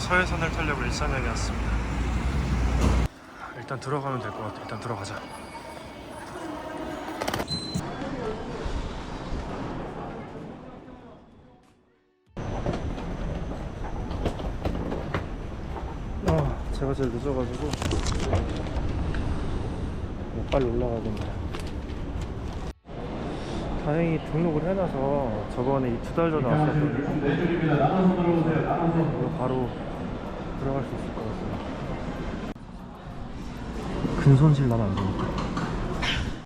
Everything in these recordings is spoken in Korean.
서해산을 타려고 일산역에 왔습니다. 일단 들어가면 될 것 같아. 일단 들어가자. 아, 제가 제일 늦어가지고 뭐 빨리 올라가야 됩니다. 다행히 등록을 해놔서 저번에 이두달 전에 왔었거든요. 바로 들어갈 수 있을 것 같습니다. 큰 손실 나면 안 되니까.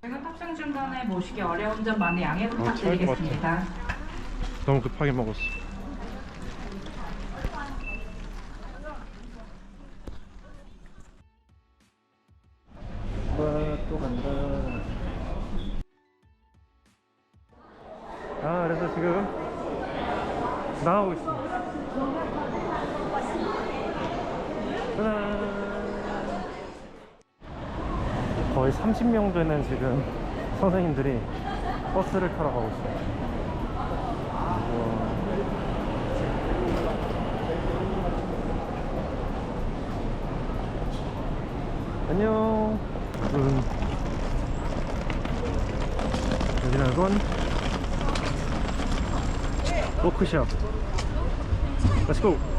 지금 탑승 중간에 모시기 어려운 점 많이 양해 것 같아. 부탁드리겠습니다. 너무 급하게 먹었어. 와, 또 간다. 아, 그래서 지금 나가고 있습니다. 거의 30명 되는 지금 선생님들이 버스를 타러 가고 있어요. 안녕. 음. 여기는 건 워크샵. Let's go.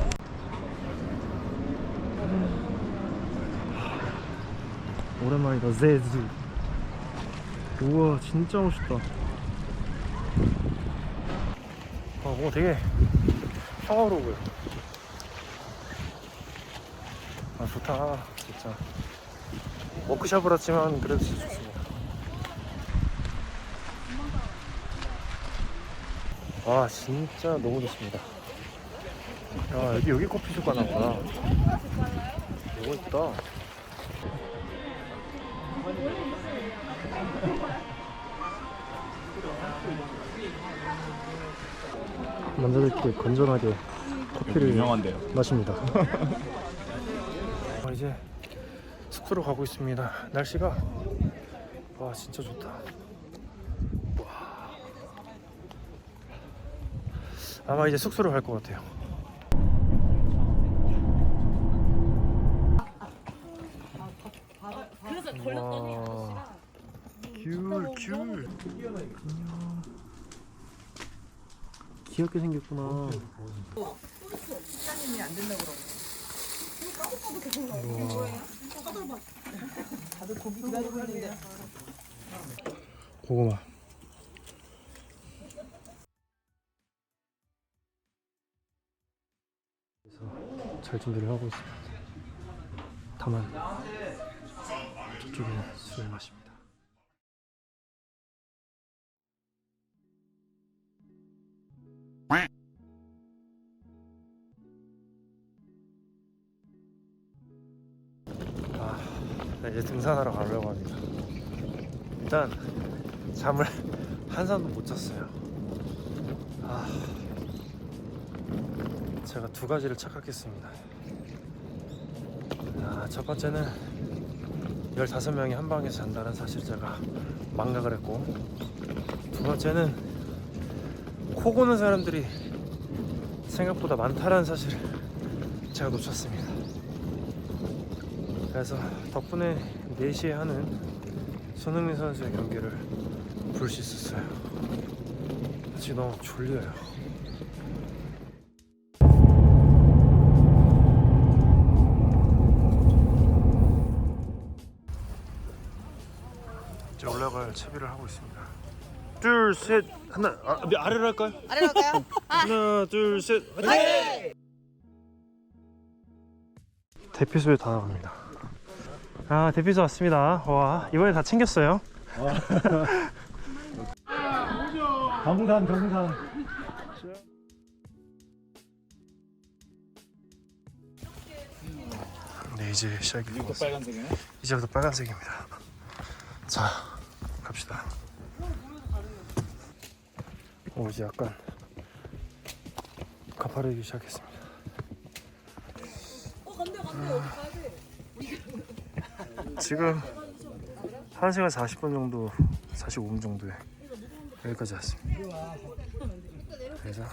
오랜만이다. 제즈. 우와, 진짜 멋있다. 아, 뭔가 되게 평화로워 보여. 아, 좋다. 진짜. 워크샵을 했지만 그래도 진짜 좋습니다. 와, 진짜 너무 좋습니다. 야, 여기, 여기 커피숍 가나보다. 너무 있다. 남자들끼리 건전하게 커피를 유명한데요. 마십니다. 어, 이제 숙소로 가고 있습니다. 날씨가 와 진짜 좋다. 와. 아마 이제 숙소로 갈 것 같아요. 그래서 걸렸더니 와. 귤, 귤. 귀엽게 생겼구나. 시장님이 안 된다고 그러고. 우와. 다들 고기 기다리고 있는데. 고구마. 그래서 잘 준비를 하고 있습니다. 다만 저쪽에 술을 마십니다. 아, 네, 이제 등산하러 가려고 합니다. 일단 잠을 한 잠도 못 잤어요. 아, 제가 두 가지를 착각했습니다. 아, 첫 번째는 15명이 한 방에서 잔다는 사실 제가 망각을 했고, 두 번째는 코 고는 사람들이 생각보다 많다는 사실을 제가 놓쳤습니다. 그래서 덕분에 4시에 하는 손흥민 선수의 경기를 볼 수 있었어요. 지금 너무 졸려요. 채비를 하고 있습니다. 둘, 셋, 하나, 아, 아래로 할까요? 아래로 갈까요? 하나, 둘, 셋, 화이팅! 대피소에 다 나갑니다. 아, 대피소 왔습니다. 와, 이번에 다 챙겼어요. 경산 경산. 네, 이제. 빨간색이네. 이제부터 빨간색입니다. 자, 갑시다. 오, 이제 약간 가파르기 시작했습니다. 어 간대 간대 어디 가야 돼? 지금 1시간 40분 정도, 45분 정도에 여기까지 왔습니다. 그래서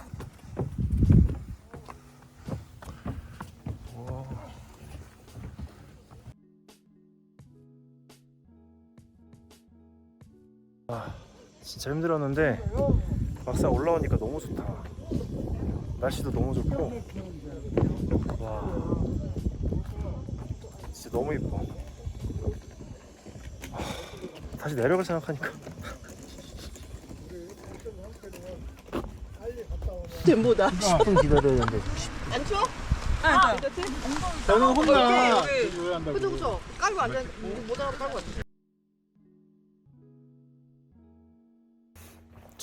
아 진짜 힘들었는데 막상 올라오니까 너무 좋다 날씨도 너무 좋고 와 진짜 너무 이뻐 아, 다시 내려갈 생각하니까 전보다. 10분 기다려야 되는데 안 추워? 아, 괜찮지? 저는 혼나. 여기, 여기. 그죠, 그죠. 깔고 앉아. 못 알아도 깔고 앉아.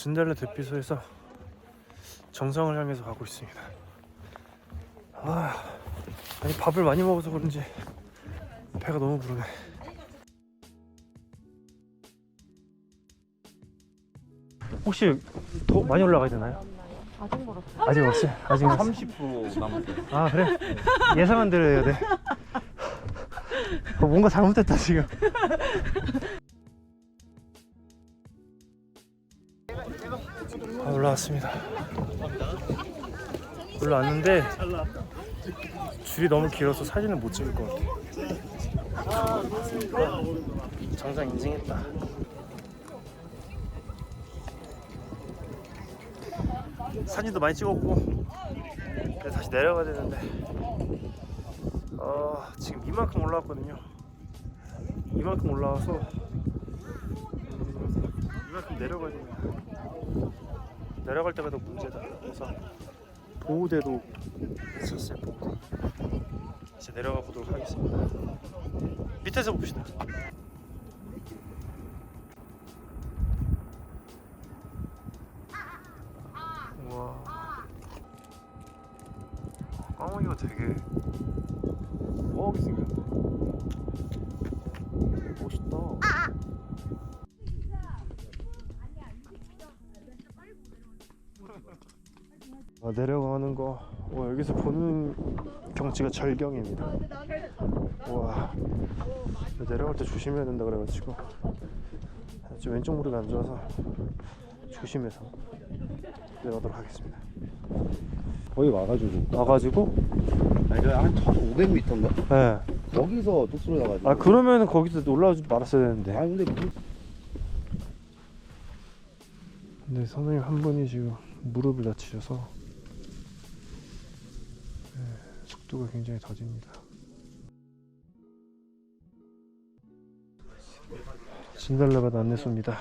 진달래 대피소에서 정상을 향해서 가고 있습니다. 아, 아니 밥을 많이 먹어서 그런지 배가 너무 부르네. 혹시 더 많이 올라가야 되나요? 아직 멀었어요. 아직 없어요. 아직 없어요. 30% 남았어요. 아 그래? 예상한 대로 해야 돼. 어, 뭔가 잘못됐다 지금. 아, 올라왔습니다. 올라왔는데 줄이 너무 길어서 사진을 못 찍을 것 같아. 정상 인증했다. 사진도 많이 찍었고 다시 내려가야 되는데 어, 지금 이만큼 올라왔거든요. 이만큼 올라와서 음, 이만큼 내려가야 됩니다. 내려갈 때가 더 문제다. 그래서 보호대도 있었어요. 보호대. 이제 내려가 보도록 하겠습니다. 밑에서 봅시다. 우와. 까마귀가 되게 우아하게 생겼네. 멋있다. 아, 내려가는 거 와, 여기서 보는 경치가 절경입니다. 와 내려갈 때 조심해야 된다 그래가지고 지금 왼쪽 무릎이 안 좋아서 조심해서 내려가도록 하겠습니다. 거기 와가지고. 와가지고 아니, 저한 1,500m인가? 네. 거기서 뚝소리 나가지고. 아 그러면은 거기서 올라오지 말았어야 되는데. 아니, 근데 그 근데 선생님 한 분이 지금 무릎을 다치셔서 네, 속도가 굉장히 더딥니다. 진달래밭 안내소입니다.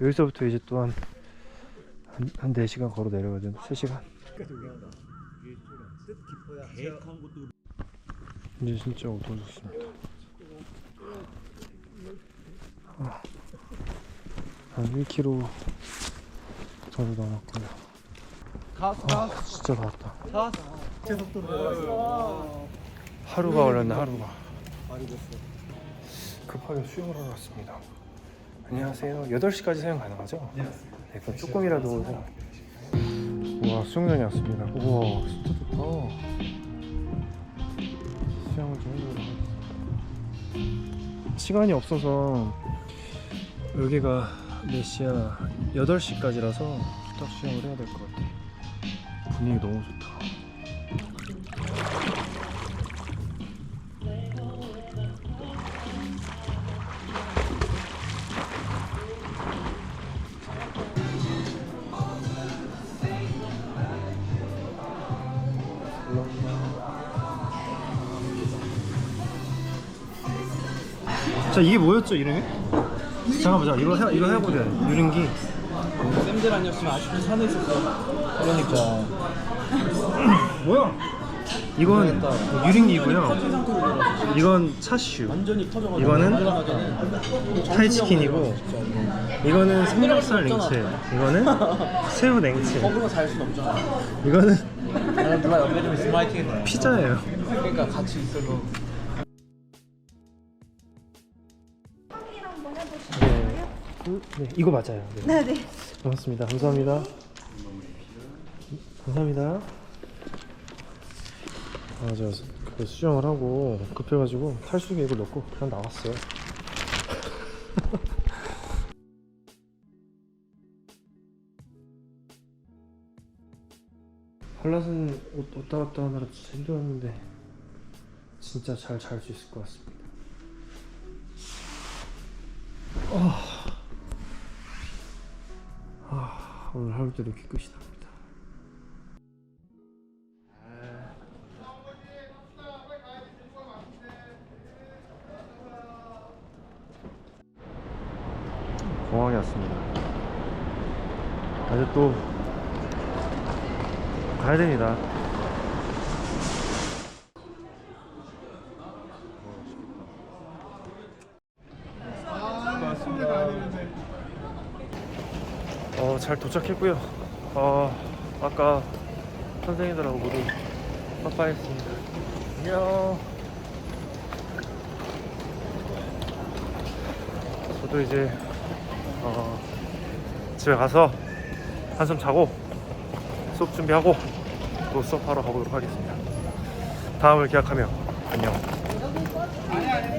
여기서부터 이제 또한 한, 한 4시간 걸어 내려가야 되는 3시간 이제 진짜 어두워졌습니다 아, 한 1km 정도 남았고요 아 진짜 더웠다. 하루가 걸렸네 하루가 급하게 수영을 하러 왔습니다. 안녕하세요. 8시까지 사용 가능하죠? 네 그럼 조금이라도 와 수영장에 왔습니다. 우와 진짜 좋다. 수영을 좀 해보도록 하겠습니다. 시간이 없어서 여기가 몇 시야? 8시까지라서 딱 수영을 해야 될 것 같아 분위기 너무 좋다. 자 이게 뭐였죠 이름이? 잠깐만 자 이거 해 이거 해보자. 유린기 쌤들 아니었으면 아직도 산에 있었어. 그러니까. 뭐야? 이건 유린기고요 이건 차슈 완전히 터져가지고. 이거는 타이치킨이고 이거는 삼겹살 냉채 이거는 새우 냉채 거꾸로 살 수는 없잖아. 이거는 나는 누가 옆에 좀 있으면 화이팅 해. 피자예요 그러니까 같이 있어도. 네. 그, 네 이거 맞아요 네. 네 고맙습니다. 감사합니다. 감사합니다. 아 제가 수- 그 수정을 하고 급해가지고 탈수기에 이걸 넣고 그냥 나왔어요. 한라산 옷 왔다 갔다 하느라 진짜 힘들었는데 진짜 잘 잘 수 있을 것 같습니다 때도 이렇게 끝이 납니다. 공항에 왔습니다. 이제 또 가야 됩니다. 어, 잘 도착했고요. 어, 아까 선생님들하고 모두 빠빠했습니다. 안녕. 저도 이제 어, 집에 가서 한숨 자고 수업 준비하고 또 수업하러 가보도록 하겠습니다. 다음을 기약하며 안녕.